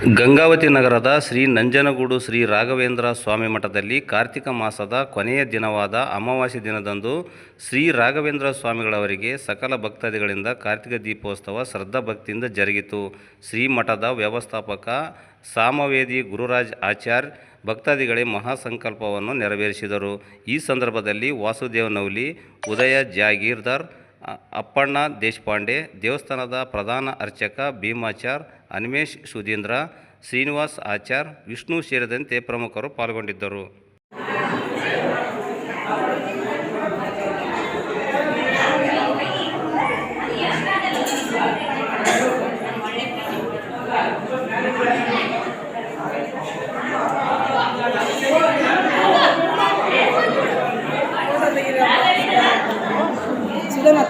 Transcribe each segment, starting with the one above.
ಗಂಗಾವತಿ ನಗರದ ಶ್ರೀ ನಂಜನಗೂಡು ಶ್ರೀ ರಾಘವೇಂದ್ರ ಸ್ವಾಮಿ ಮಠದಲ್ಲಿ ಕಾರ್ತಿಕ ಮಾಸದ ಕೊನೆಯ ದಿನವಾದ ಅಮಾವಾಸ್ಯೆ ದಿನದಂದು ಶ್ರೀ ರಾಘವೇಂದ್ರ ಸ್ವಾಮಿಗಳವರಿಗೆ ಸಕಲ ಭಕ್ತಾದಿಗಳಿಂದ ಕಾರ್ತಿಕ ದೀಪೋತ್ಸವ ಶ್ರದ್ಧಾ ಭಕ್ತಿಯಿಂದ ಜರುಗಿತು. ಶ್ರೀ ಮಠದ ವ್ಯವಸ್ಥಾಪಕ ಸಾಮವೇದಿ ಗುರುರಾಜ್ ಆಚಾರ್ ಭಕ್ತಾದಿಗಳೇ ಮಹಾಸಂಕಲ್ಪವನ್ನು ನೆರವೇರಿಸಿದರು. ಈ ಸಂದರ್ಭದಲ್ಲಿ ವಾಸುದೇವ ನೌಲಿ ಉದಯ ಜಾಗೀರ್ದಾರ್ ಅಪ್ಪಣ್ಣ ದೇಶಪಾಂಡೆ ದೇವಸ್ಥಾನದ ಪ್ರಧಾನ ಅರ್ಚಕ ಭೀಮಾಚಾರ್ ಅನ್ಮೇಶ್ ಸುಧೀಂದ್ರ ಶ್ರೀನಿವಾಸ್ ಆಚಾರ್ ವಿಷ್ಣು ಸೇರಿದಂತೆ ಪ್ರಮುಖರು ಪಾಲ್ಗೊಂಡಿದ್ದರು. ಸುಧಾ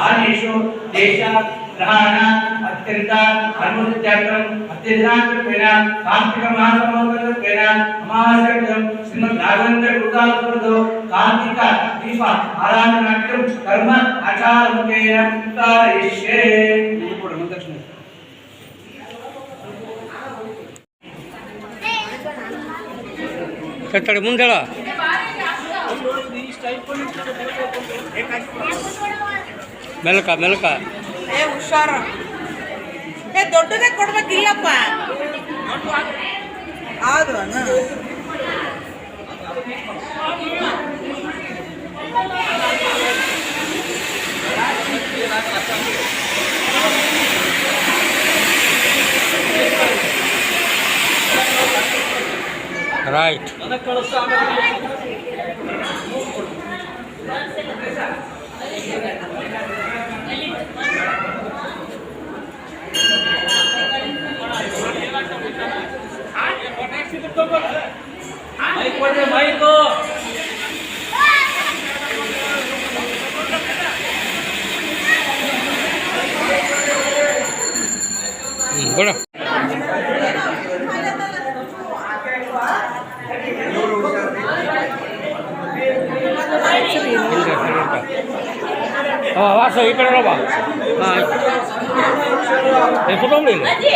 దానేషు దేశ గ్రహణ అత్యంత అనుమతి అనుమతిత్యాగం అత్యధినాంతరమైన కార్తీక మాసమైన అమాసం శ్రీమద్ రాఘవేంద్ర కృతాలతో కార్తీక దీప ఆరాధన నాట్యం కర్మ అచారముఖేన ఉత్తారయిష్యే ఇప్పుడు ముందక్షిణ. ಮೆಲ್ಕ ಮೆಲ್ಕ ಏ ಹುಷಾರ ಏ ದೊಡ್ಡದೇ ಕೊಡ್ಬೇಕಿಲ್ಲಪ್ಪ ಆದ್ರೂ ರೈಟ್ ಹ್ಞೂ ಬಿಡ ಹಾಂ ವಾಸ ಈ ಕಡೆ ಬಾ ಹಾಂ ಆಯ್ತು ಕುತ್ಕೊಂಬಿಡಿ ಇಲ್ಲಿ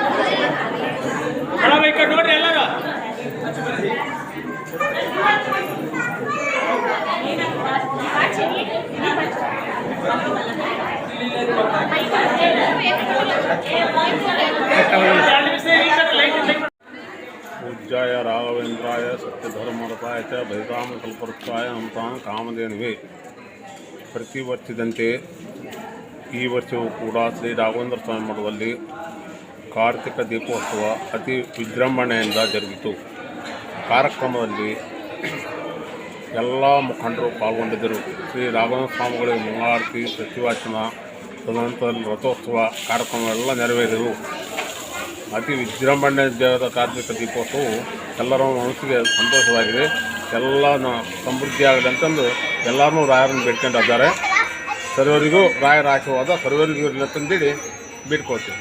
ಉಜ್ಜಾಯ ರಾಘವೇಂದ್ರಾಯ ಸತ್ಯಧರ್ಮರತಾಯ ಚ ಬೈರಾಮ ಕಲ್ಪವೃತ್ತಾಯ ಅಂತ ಕಾಮಧೇನುವೆ. ಪ್ರತಿ ವರ್ಷದಂತೆ ಈ ವರ್ಷವೂ ಕೂಡ ಶ್ರೀ ರಾಘವೇಂದ್ರ ಸ್ವಾಮಿ ಮಠದಲ್ಲಿ ಕಾರ್ತಿಕ ದೀಪೋತ್ಸವ ಅತಿ ವಿಜೃಂಭಣೆಯಿಂದ ಜರುಗಿತು. ಕಾರ್ಯಕ್ರಮದಲ್ಲಿ ಎಲ್ಲ ಮುಖಂಡರು ಪಾಲ್ಗೊಂಡಿದ್ದರು. ಶ್ರೀ ರಾಘವ ಸ್ವಾಮಿಗಳಿಗೆ ಮಂಗಳಾರತಿ ಸಚಿವಾಚನ ತದನಂತರ ರಥೋತ್ಸವ ಕಾರ್ಯಕ್ರಮಗಳೆಲ್ಲ ನೆರವೇರಿದವು. ಅತಿ ವಿಜೃಂಭಣೆ ದೇವದ ಕಾರ್ಮಿಕ ದೀಪೋತ್ಸವವು ಎಲ್ಲರ ಮನಸ್ಸಿಗೆ ಸಂತೋಷವಾಗಿದೆ. ಎಲ್ಲ ಸಮೃದ್ಧಿ ಆಗಲಿ ಅಂತಂದು ಎಲ್ಲರನ್ನೂ ರಾಯರನ್ನು ಬೇಡ್ಕೊಂಡಿದ್ದಾರೆ ಸರ್ವರಿಗೂ ರಾಯರ ಆಶೀರ್ವಾದ, ಸರ್ವರಿಗೂ ಇರಲಿ ಅಂತಂದೇಳಿ ಬೇಡ್ಕೊಳ್ತೀವಿ.